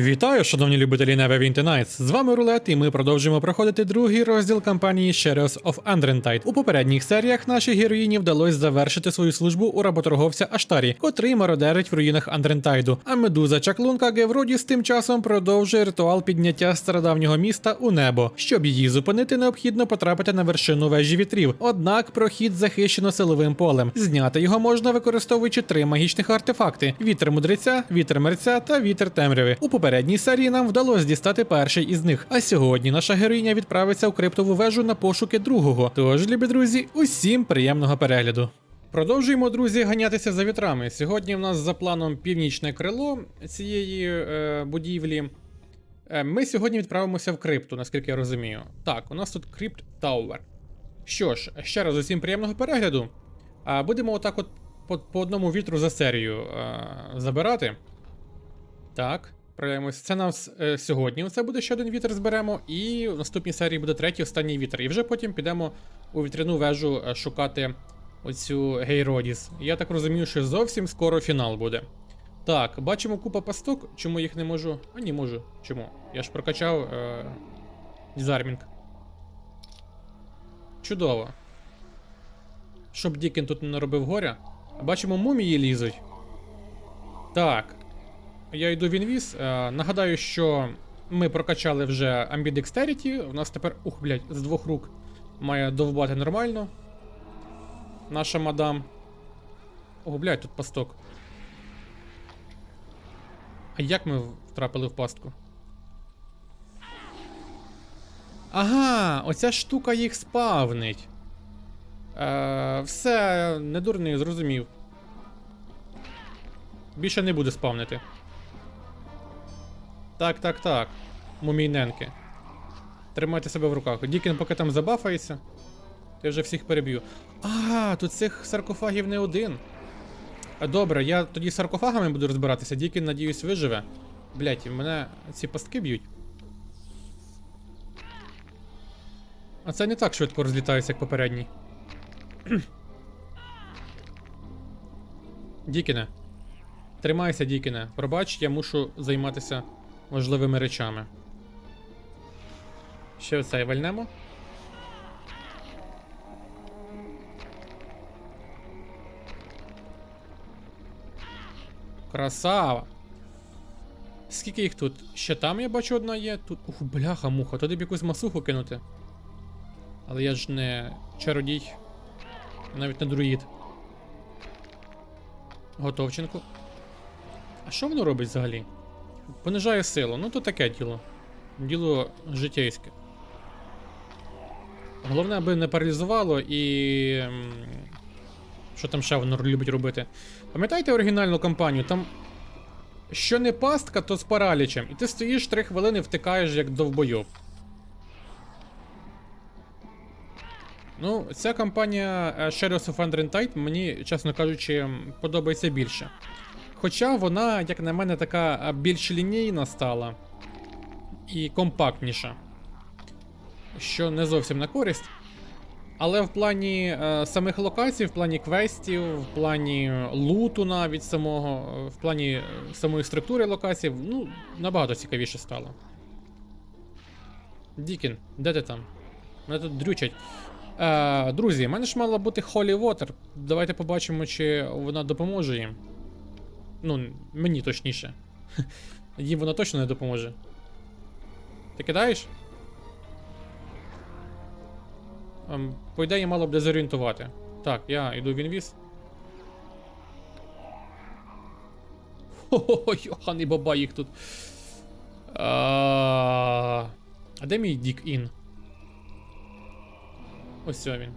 Вітаю, шановні любителі Never Winter Nights. З вами Рулет, і ми продовжуємо проходити другий розділ кампанії Shadows of Andrentide. У попередніх серіях нашій героїні вдалося завершити свою службу у работорговця Аштарі, котрий мародерить в руїнах Андрентайду. А медуза чаклунка Гевродіс тим часом продовжує ритуал підняття стародавнього міста у небо. Щоб її зупинити, необхідно потрапити на вершину вежі вітрів. Однак прохід захищено силовим полем. Зняти його можна використовуючи три магічних артефакти: вітер мудреця, вітер мерця та вітер темряви. У попередній серії нам вдалося дістати перший із них. А сьогодні наша героїня відправиться у криптову вежу на пошуки другого. Тож, любі друзі, усім приємного перегляду. Продовжуємо, друзі, ганятися за вітрами. Сьогодні в нас за планом північне крило цієї е, будівлі. Е, Ми сьогодні відправимося в крипту, наскільки я розумію. Так, у нас тут Крипт Тауер. Що ж, ще раз усім приємного перегляду. А будемо отак от по, по одному вітру за серію е, забирати. Так, проявимося. Це нас е, сьогодні. Це буде ще один вітер зберемо, і в наступній серії буде третій останній вітер. І вже потім підемо у вітряну вежу е, шукати оцю Гейродіс. Я так розумію, що зовсім скоро фінал буде. Так, бачимо купа пасток. Чому їх не можу? А ні, можу. Чому? Я ж прокачав е, дізармінг. Чудово. Щоб Дікін тут не наробив горя. Бачимо, мумії лізуть. Так. Я йду в інвіз. Е, нагадаю, що ми прокачали вже Ambidexterity. У нас тепер, ух, блядь, з двох рук має довбати нормально. Наша мадам. О, блядь, тут пасток. А як ми втрапили в пастку? Ага, оця штука їх спавнить. Е, все, не дурний, зрозумів. Більше не буде спавнити. Так, так, так. Мумійненки. Тримайте себе в руках. Дікін поки там забафається. Я вже всіх переб'ю. А, тут цих саркофагів не один. Добре, я тоді саркофагами буду розбиратися. Дікін, надіюсь, виживе. Блять, мене ці пастки б'ють. А це не так швидко розлітається, як попередній. Дікіне. Тримайся, Дікіне. Пробач, я мушу займатися важливими речами. Ще оцей вальнемо. Красава! Скільки їх тут? Ще там я бачу одна є. Тут. Ух, бляха, муха, туди б якусь масуху кинути. Але я ж не чародій. Навіть не друїд. Готовченку. А що воно робить взагалі? Понижає силу. Ну то таке діло. Діло життєйське. Головне, аби не паралізувало і. Що там ще воно любить робити? Пам'ятаєте оригінальну кампанію? Там. Що не пастка, то з паралічем. І ти стоїш 3 хвилини, втикаєш як довбойоб. Ну, ця кампанія е, Shadows of Andrentide мені, чесно кажучи, подобається більше. Хоча вона, як на мене, така більш лінійна стала і компактніша. Що не зовсім на користь. Але в плані е, самих локацій, в плані квестів, в плані луту навіть самого, в плані е, самої структури локацій, ну, набагато цікавіше стало. Дікін, де ти там? Мене тут дрючать. Е, друзі, в мене ж мала бути Holy Water. Давайте побачимо, чи вона допоможе їм. Ну, мені точніше. Їм вона точно не допоможе. Ти кидаєш? Ем, по ідеї мало б дезорієнтувати. Так, я йду в інвіз. Хо-хо-хо, йоханий баба їх тут. А, де мій Дік Ін? Ось він.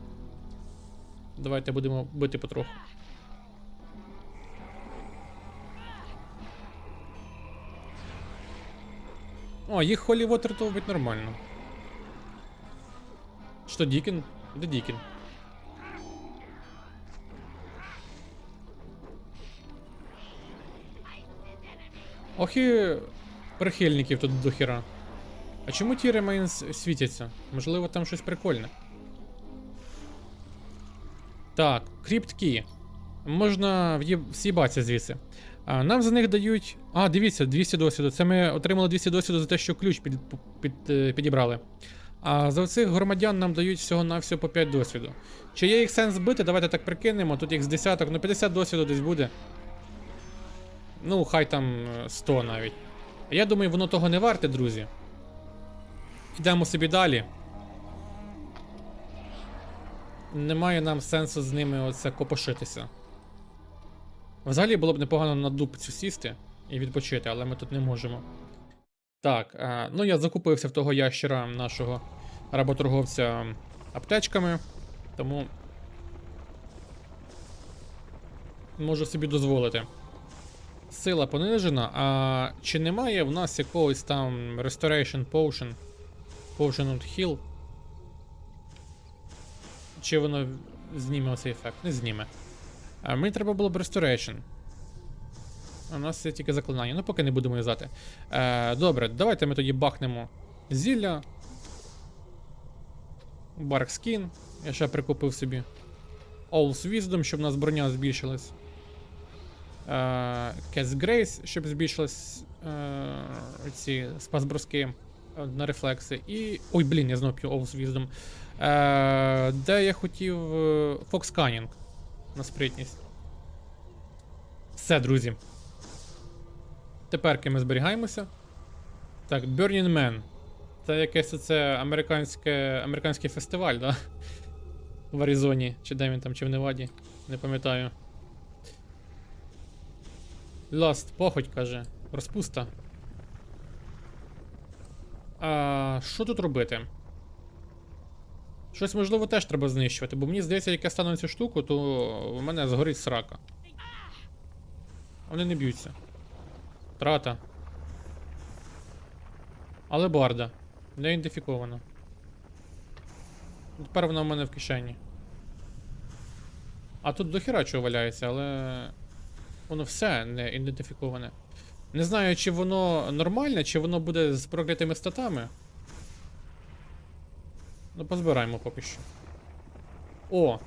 Давайте будемо бити потроху. О, їх Холі Вотер товбить нормально. Що, Дікін? Де Дікін? Ох і прихильників тут до хіра. А чому ті ремейнс світяться? Можливо, там щось прикольне. Так, кріпт кі. Можна в'їб- з'їбатися звідси. Нам за них дають. А, дивіться, 200 досвіду. Це ми отримали 200 досвіду за те, що ключ під, під, е, підібрали. А за цих громадян нам дають всього-навсього по 5 досвіду. Чи є їх сенс бити? Давайте так прикинемо. Тут їх з десяток, ну 50 досвіду десь буде. Ну, хай там е, 100 навіть. Я думаю, воно того не варте, друзі. Йдемо собі далі. Немає нам сенсу з ними оце копошитися. Взагалі було б непогано на дупцю сісти і відпочити, але ми тут не можемо. Так, е, ну я закупився в того ящера нашого работорговця аптечками, тому можу собі дозволити. Сила понижена, а чи немає в нас якогось там Restoration Potion? Potion of Heal? Чи воно зніме оцей ефект? Не зніме. А мені треба було б Restoration. У нас є тільки заклинання, ну поки не будемо юзати. Е, добре, давайте ми тоді бахнемо зілля. Skin. Я ще прикупив собі. All's Wisdom, щоб у нас броня збільшилась. Е, Cat's Grace, щоб збільшилась е, ці спасброски е, на рефлекси. І. Ой, блін, я знову п'ю All's Wisdom. Е, де я хотів. е, Fox Canning на спритність. Все, друзі. Теперки ми зберігаємося. Так, Burning Man. Це якесь оце американське, американський фестиваль, да? В Аризоні. Чи де він там, чи в Неваді. Не пам'ятаю. Ласт, похоть каже. Розпуста. А, що тут робити? Щось, можливо, теж треба знищувати, бо мені здається, як я стану цю штуку, то у мене згорить срака. Вони не б'ються. Трата. Але барда. Не ідентифіковано. Тепер вона в мене в кишені. А тут дохіра чого валяється, але. Воно все не ідентифіковане. Не знаю, чи воно нормальне, чи воно буде з проклятими статами. Ну, позбираємо поки що. О!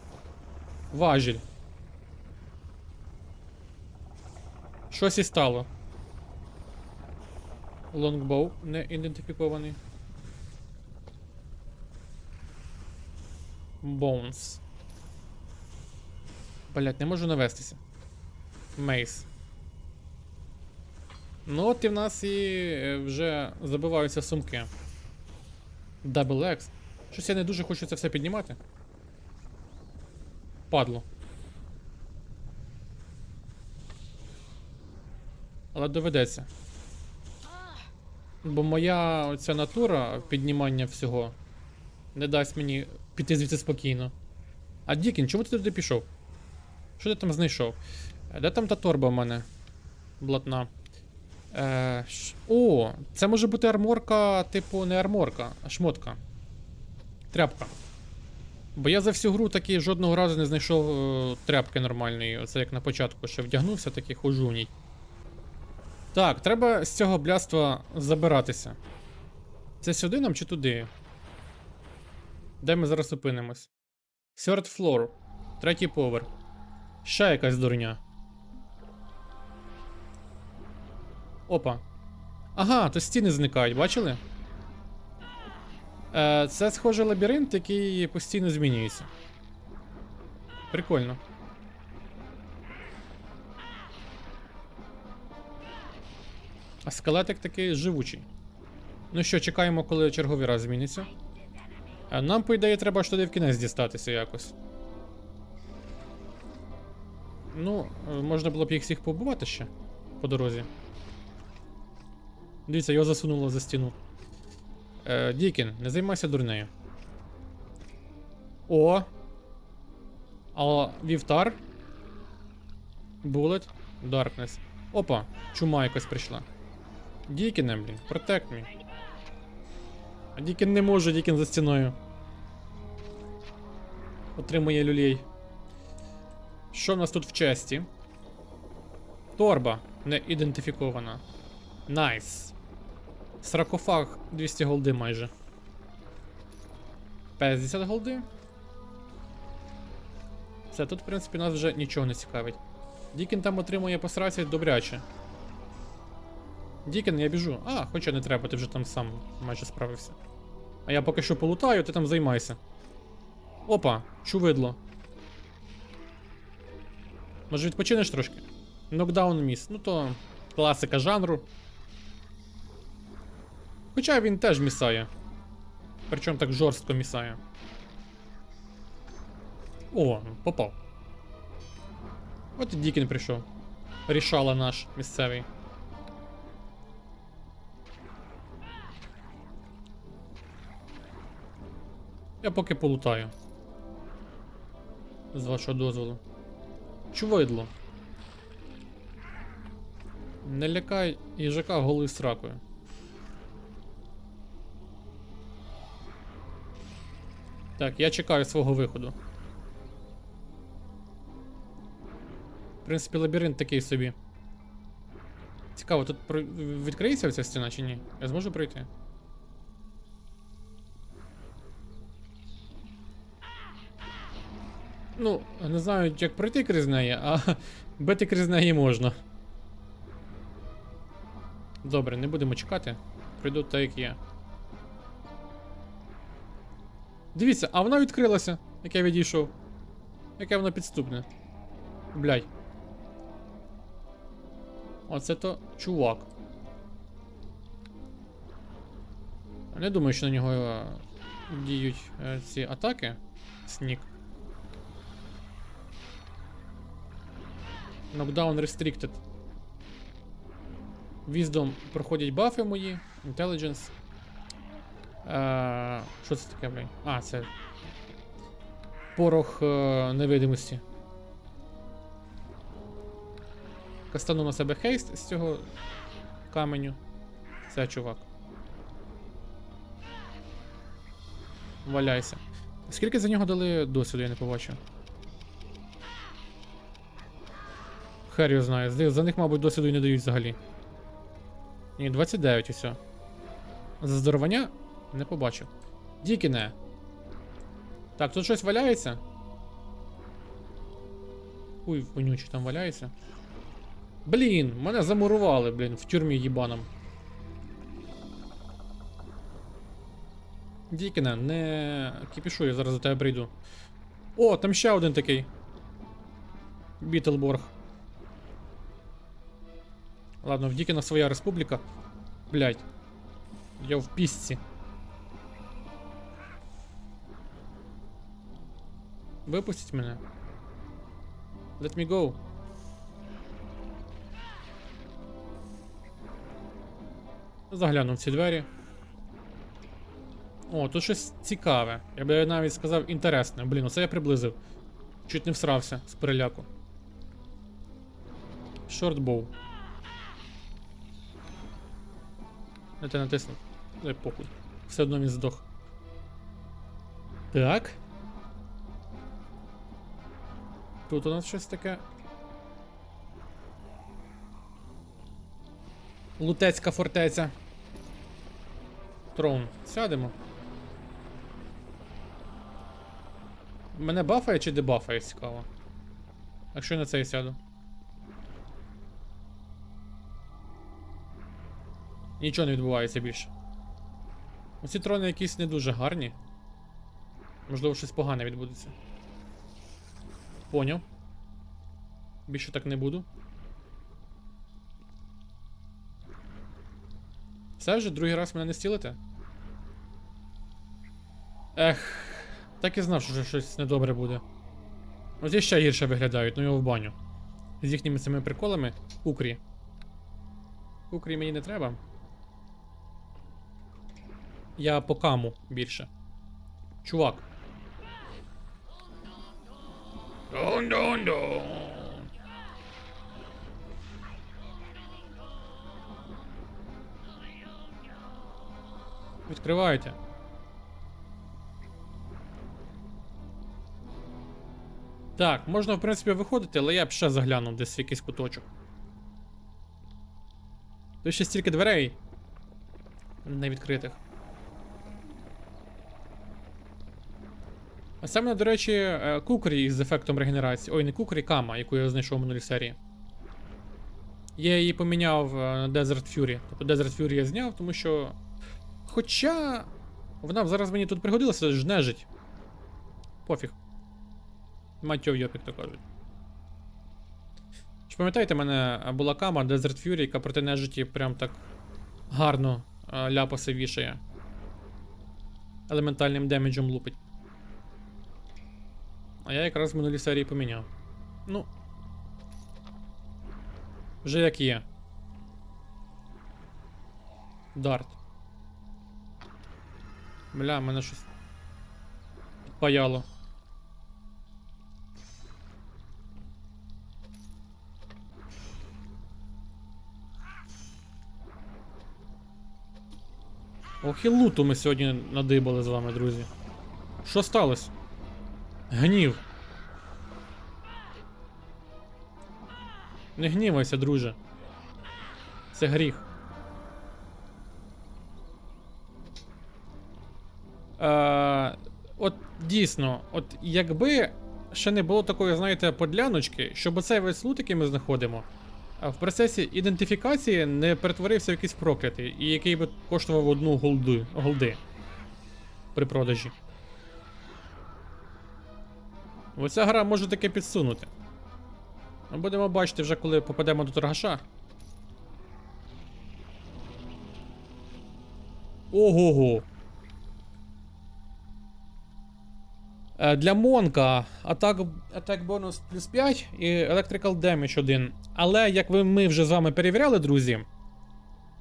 Важіль. Щось і стало. Лонгбоу не ідентифікований. Боунс. Блять, не можу навестися. Мейс. Ну от і в нас і е, вже забиваються сумки. Double X. Щось я не дуже хочу це все піднімати. Падло. Але доведеться. Бо моя оця натура піднімання всього не дасть мені піти звідси спокійно. А Дікін, чому ти туди пішов? Що ти там знайшов? Е, Де там та торба в мене? Блатна. Е. О, це може бути арморка, типу, не арморка, а шмотка. Тряпка. Бо я за всю гру таки жодного разу не знайшов е, тряпки нормальної. Оце як на початку ще вдягнувся, такий хожу. Так, треба з цього бляства забиратися. Це сюди нам чи туди? Де ми зараз опинимось? Third floor. Третій поверх. Ще якась дурня. Опа. Ага, то стіни зникають, бачили? Е, це схоже лабіринт, який постійно змінюється. Прикольно. А скелетик такий живучий. Ну що, чекаємо, коли черговий раз зміниться. Нам, по ідеї, треба аж туди в кінець дістатися якось. Ну, е, можна було б їх всіх побувати ще по дорозі. Дивіться, його засунуло за стіну. Е, Дікін, не займайся дурнею. О! А вівтар. Булет. Darkness. Опа, чума якась прийшла. Дікіне, блін, протект мій. А Дікін не може, Дікін за стіною. Отримує люлей. Що в нас тут в честі? Торба не ідентифікована. Найс. Саркофаг 200 голди майже. 50 голди. Все, тут, в принципі, нас вже нічого не цікавить. Дікін там отримує посраці добряче. Дікін, я біжу. А, хоча не треба, ти вже там сам майже справився. А я поки що полутаю, ти там займайся. Опа, чувидло. Може відпочинеш трошки? Нокдаун міс. Ну то класика жанру. Хоча він теж місає. Причому так жорстко місає. О, попав. От і Дікін прийшов. Рішала наш місцевий. Я поки полутаю. З вашого дозволу. Чувидло. Не лякай їжака голою сракою. Так, я чекаю свого виходу. В принципі, лабіринт такий собі. Цікаво, тут відкриється ця стіна чи ні? Я зможу пройти? Ну, не знаю, як пройти крізь неї, а бити крізь неї можна. Добре, не будемо чекати. Пройду так, як є. Дивіться, а вона відкрилася, як я відійшов. Яке воно підступне. Блядь. Оце то чувак. Не думаю, що на нього е, діють е, ці атаки. Снік. Knockdown restricted. Wisdom проходять бафи мої. Intelligence. Е, що це таке, блін? А, це. Порох е, невидимості. Кастану на себе хейст з цього каменю. Це чувак. Валяйся. Скільки за нього дали досвіду, я не побачив. Хер знає. За- За них, мабуть, досвіду і не дають взагалі. Ні, 29 усе. За здоровання не побачив. Дікіне. Так, тут щось валяється. Уй, вонючий там валяється. Блін, мене замурували, блін, в тюрмі їбаном. Дікіне, не кіпішуй, я зараз до тебе прийду. О, там ще один такий. Бітлборг. Ладно, в Дікіна своя республіка. Блять. Я в пісці. Випустіть мене. Let me go. Загляну в ці двері. О, тут щось цікаве. Я би навіть сказав інтересне. Блін, оце я приблизив. Чуть не всрався з переляку. Шортбоу. Не те натиснув. Ой, похуй. Все одно він здох. Так. Тут у нас щось таке. Лутецька фортеця. Трон. Сядемо. Мене бафає чи дебафає, цікаво. Якщо я на цей сяду. Нічого не відбувається більше. Оці трони якісь не дуже гарні. Можливо, щось погане відбудеться. Поняв. Більше так не буду. Все вже другий раз мене не стілите? Ех, так і знав, що щось недобре буде. Ось ще гірше виглядають, ну його в баню. З їхніми цими приколами. Кукрі. Кукрі мені не треба. Я по каму більше. Чувак. Дон-дон-дон. Відкривайте. Так, можна, в принципі, виходити, але я б ще заглянув десь в якийсь куточок. Тут ще стільки дверей. Не відкритих. А саме, до речі, е, кукрі із ефектом регенерації. Ой, не кукрі, кама, яку я знайшов в минулій серії. Я її поміняв е, на Desert Fury. Тобто Desert Fury я зняв, тому що. Хоча. Вона зараз мені тут пригодилася, ж нежить. Пофіг. Матьов йоп, як то кажуть. Чи пам'ятаєте, в мене була кама Desert Fury, яка проти нежиті прям так гарно е, ляпаси вішає. Елементальним демеджем лупить. А я якраз в минулій серії поміняв. Ну. Вже як є. Дарт. Бля, мене щось. Паяло. Ох і луту ми сьогодні надибали з вами, друзі. Що сталося? Гнів. Не гнівайся, друже. Це гріх. Е, от дійсно, от якби ще не було такої, знаєте, подляночки, щоб оцей весь лут, який ми знаходимо, в процесі ідентифікації не перетворився в якийсь проклятий, і який би коштував одну голди, голди при продажі. Оця гра може таке підсунути. Ми будемо бачити вже, коли попадемо до торгаша. Ого-го. Е, Для Монка атак, атак бонус плюс 5 і Electrical Damage 1. Але як ви ми вже з вами перевіряли, друзі,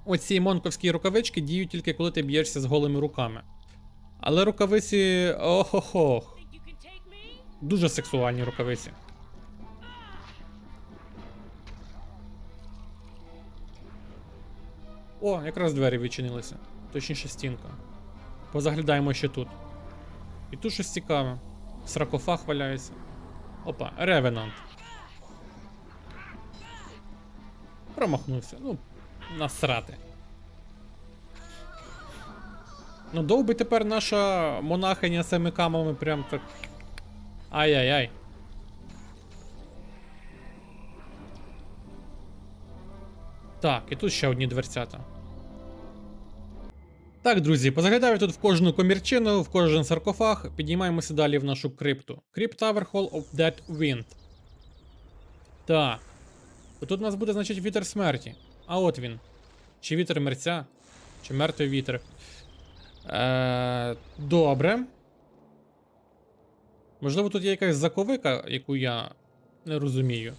оці монковські рукавички діють тільки коли ти б'єшся з голими руками. Але рукавиці. Охо-хох. Дуже сексуальні рукавиці. О, якраз двері відчинилися. Точніше стінка. Позаглядаємо ще тут. І тут щось цікаве. Сракофаг валяється. Опа, ревенант. Промахнувся. Ну, насрати. Ну, довби тепер наша монахиня семи камами прям так. Ай-яй-яй. Так, і тут ще одні дверцята. Так, друзі, позаглядаю тут в кожну комірчину, в кожен саркофаг, підіймаємося далі в нашу крипту. Tower Hall of Dead Wind. Так. Тут у нас буде, значить, вітер смерті. А от він. Чи вітер мерця, чи мертвий вітер. Е, добре. Можливо, тут є якась заковика, яку я не розумію.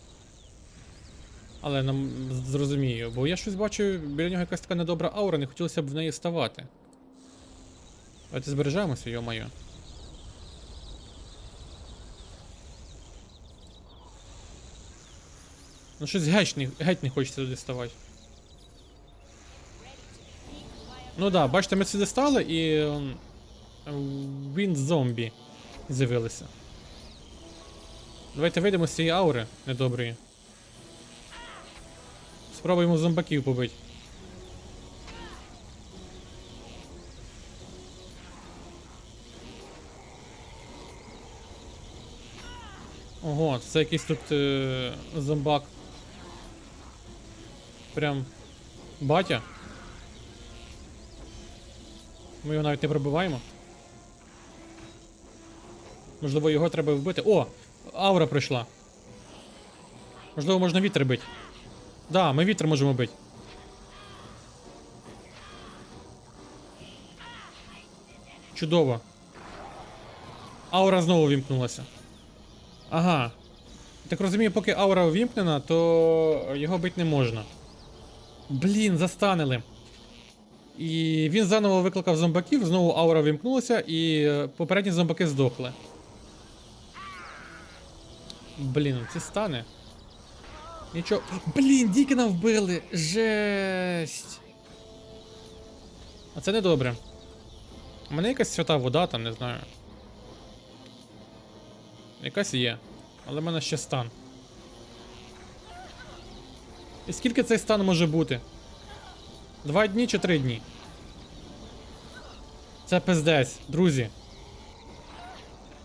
Але нам зрозумію, бо я щось бачу, біля нього якась така недобра аура, не хотілося б в неї ставати. Давайте збережемося, йо-моє. Ну щось геть не, геть не хочеться туди ставати. Ну да, бачите, ми сюди стали і. ем, Він зомбі з'явилися. Давайте вийдемо з цієї аури недоброї. Спробуємо зомбаків побити. Ого, це якийсь тут е, зомбак. Прям батя. Ми його навіть не пробиваємо. Можливо, його треба вбити. О! Аура прийшла. Можливо, можна вітер бити. Да, ми вітер можемо бити. Чудово. Аура знову вімкнулася. Ага. Так розумію, поки аура вімкнена, то його бити не можна. Блін, застанили. І він заново викликав зомбаків, знову аура вімкнулася, і е, попередні зомбаки здохли. Блін, ці стани. Нічого. Блін, Дікена вбили! Жесть. А це не добре. У мене якась свята вода там, не знаю. Якась є. Але в мене ще стан. І скільки цей стан може бути? Два дні чи три дні? Це пиздець, друзі.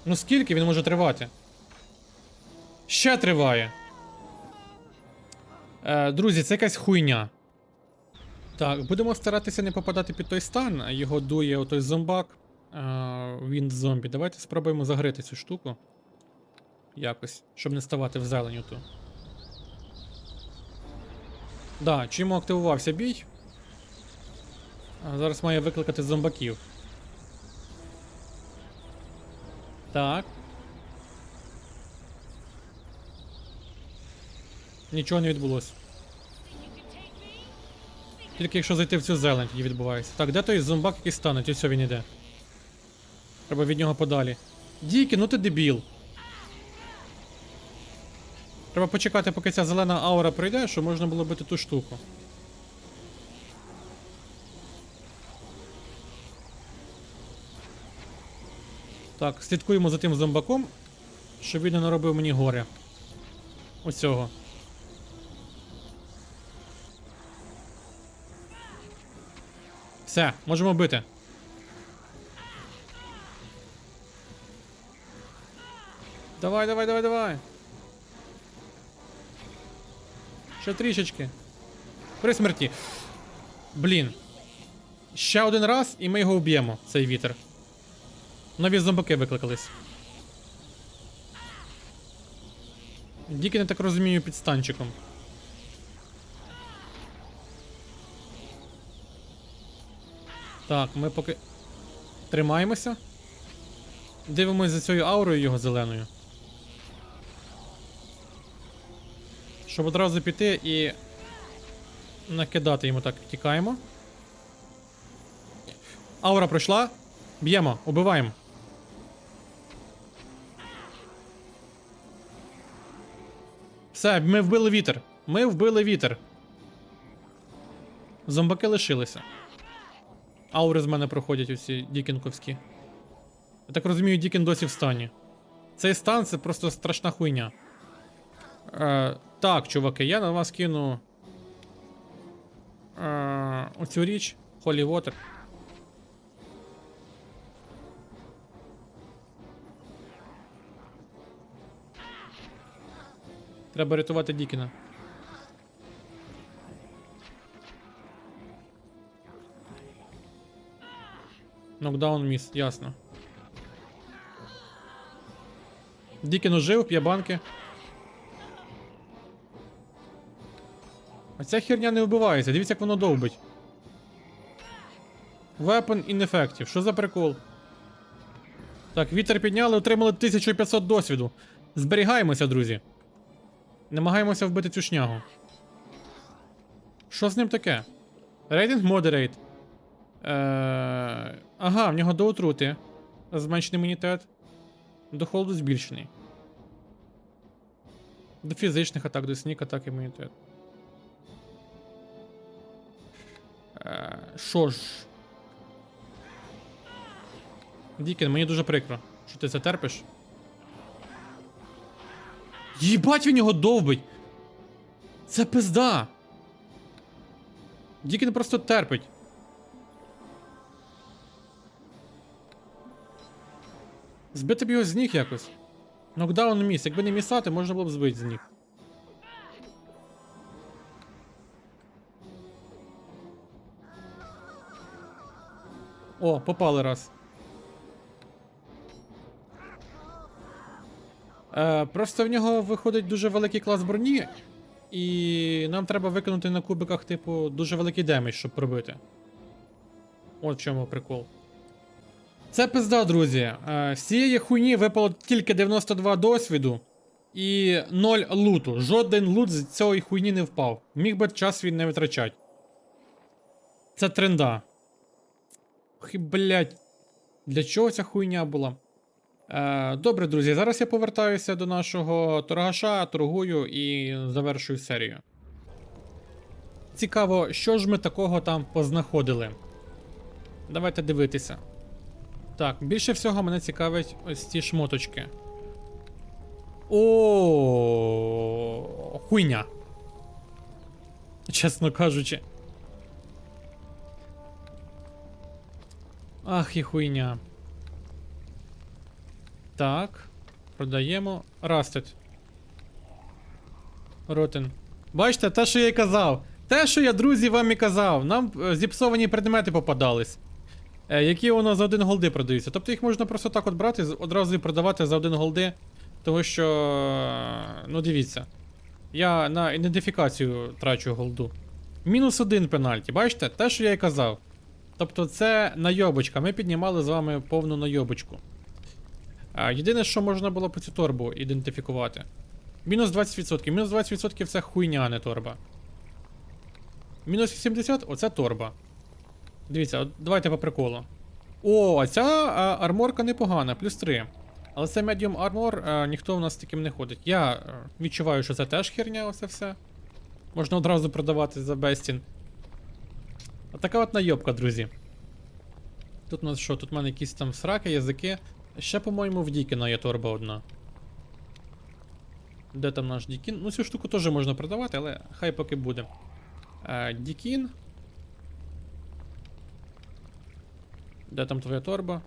Ну скільки він може тривати? Ще триває. Е, друзі, це якась хуйня. Так, будемо старатися не попадати під той стан. Його дує отой зомбак. Е, він зомбі. Давайте спробуємо загрити цю штуку. Якось, щоб не ставати в зеленю ту. Да, чому активувався бій? Зараз має викликати зомбаків. Так. Нічого не відбулося. Тільки якщо зайти в цю зелень, тоді відбувається. Так, де той зомбак, який стане? Ось він іде. Треба від нього подалі. Дікі, ну ти дебіл. Треба почекати, поки ця зелена аура пройде, щоб можна було бити ту штуку. Так, слідкуємо за тим зомбаком, щоб він не наробив мені горе. Ось. Все, можемо бити. Давай, давай, давай, давай. Ще трішечки. При смерті. Блін. Ще один раз, і ми його вб'ємо, цей вітер. Нові зомбаки викликались. Діки, не так розумію, під станчиком. Так, ми поки тримаємося. Дивимось за цією аурою його зеленою. Щоб одразу піти і накидати йому так. Тікаємо. Аура пройшла. Б'ємо, убиваємо. Все, ми вбили вітер. Ми вбили вітер. Зомбаки лишилися. Аури з мене проходять усі дікінковські. Я так розумію, Дікін досі в стані. Цей стан це просто страшна хуйня. Е, так, чуваки, я на вас кину. Е, оцю річ. Holy Water. Треба рятувати Дікіна. Нокдаун міс, ясно. Дікін ожив, п'є банки. А ця херня не вбивається, дивіться, як воно довбить. Weapon ineffective. Що за прикол? Так, вітер підняли, отримали 1500 досвіду. Зберігаємося, друзі. Намагаємося вбити цю шнягу. Що з ним таке? Рейтинг Moderate. Е... Ага, в нього до отрути. Зменшений імунітет. До холоду збільшений. До фізичних атак, до снік атак імунітет. Е, Що ж. Дікін, мені дуже прикро. Що ти це терпиш? Їбать він його довбить! Це пизда! Дікін просто терпить. Збити б його з ніг якось. Нокдаун міс. Якби не місати, можна було б збити з ніг. О, попали раз. Е, просто в нього виходить дуже великий клас броні, і нам треба виконати на кубиках, типу, дуже великий демедж, щоб пробити. От чому прикол. Це пизда, друзі. Е, з цієї хуйні випало тільки 92 досвіду і 0 луту. Жоден лут з цієї хуйні не впав. Міг би час він не витрачати. Це тренда. Блядь. Для чого ця хуйня була? Е, добре, друзі, зараз я повертаюся до нашого торгаша, торгую і завершую серію. Цікаво, що ж ми такого там познаходили. Давайте дивитися. Так, більше всього мене цікавить ось ці шмоточки. О, хуйня. Чесно кажучи. Ах, і хуйня. Так. Продаємо. Растет. Ротен. Бачите, те, що я й казав. Те, що я, друзі, вам і казав. Нам е, зіпсовані предмети попадались. Е, які воно за один голди продаються. Тобто їх можна просто так от брати, одразу і продавати за один голди. Тому що. е, Ну дивіться. Я на ідентифікацію трачу голду. Мінус один пенальті, бачите? Те, що я й казав. Тобто це найобочка. Ми піднімали з вами повну найобочку. А, єдине, що можна було по цю торбу ідентифікувати. Мінус 20%. Мінус 20% це хуйня, а не торба. Мінус 80% оце торба. Дивіться, от давайте по приколу. О, ця а, арморка непогана, плюс 3. Але це Medium Armor, а, ніхто в нас таким не ходить. Я е, відчуваю, що це теж херня, оце все. Можна одразу продавати за Бестін. Отака от найобка, друзі. Тут у нас що? Тут в мене якісь там сраки, язики. Ще, по-моєму, в Дікіна є торба одна. Де там наш Дікін? Ну, цю штуку теж можна продавати, але хай поки буде. Е, Дікін. Де там твоя торба?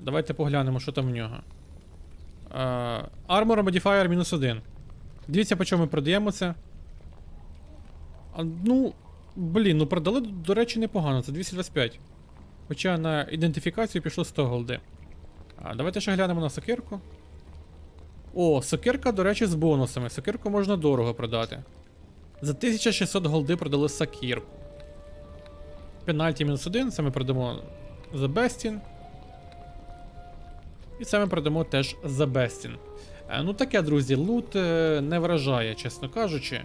Давайте поглянемо, що там в нього. Armor Modifier мінус 1. Дивіться, по чому ми продаємо це. А, ну, блін, ну продали, до речі, непогано, це 225. Хоча на ідентифікацію пішло 100 голди. А, давайте ще глянемо на сокирку. О, сокирка, до речі, з бонусами. Сокирку можна дорого продати. За 1600 голди продали сокирку. Пенальті мінус 1, це ми продамо за Бестін. І ми продамо теж за Бестін. Ну таке, друзі, лут е, не вражає, чесно кажучи.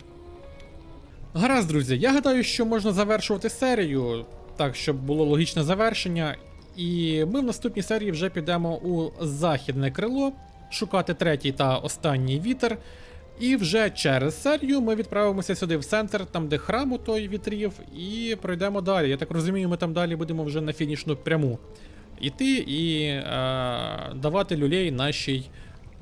Гаразд, друзі, я гадаю, що можна завершувати серію, так, щоб було логічне завершення. І ми в наступній серії вже підемо у західне крило, шукати третій та останній вітер. І вже через серію ми відправимося сюди в центр, там де храм у той вітрів, і пройдемо далі. Я так розумію, ми там далі будемо вже на фінішну пряму іти і е, давати люлей нашій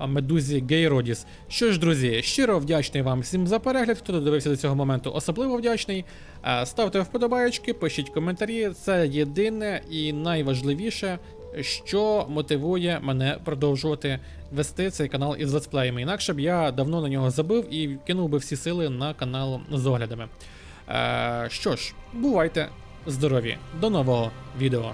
медузі Гейродіс. Що ж, друзі, щиро вдячний вам всім за перегляд, хто додивився до цього моменту, особливо вдячний. Е, Ставте вподобаєчки, пишіть коментарі. Це єдине і найважливіше, що мотивує мене продовжувати вести цей канал із летсплеями. Інакше б я давно на нього забив і кинув би всі сили на канал з оглядами. Е, Що ж, бувайте здорові, до нового відео.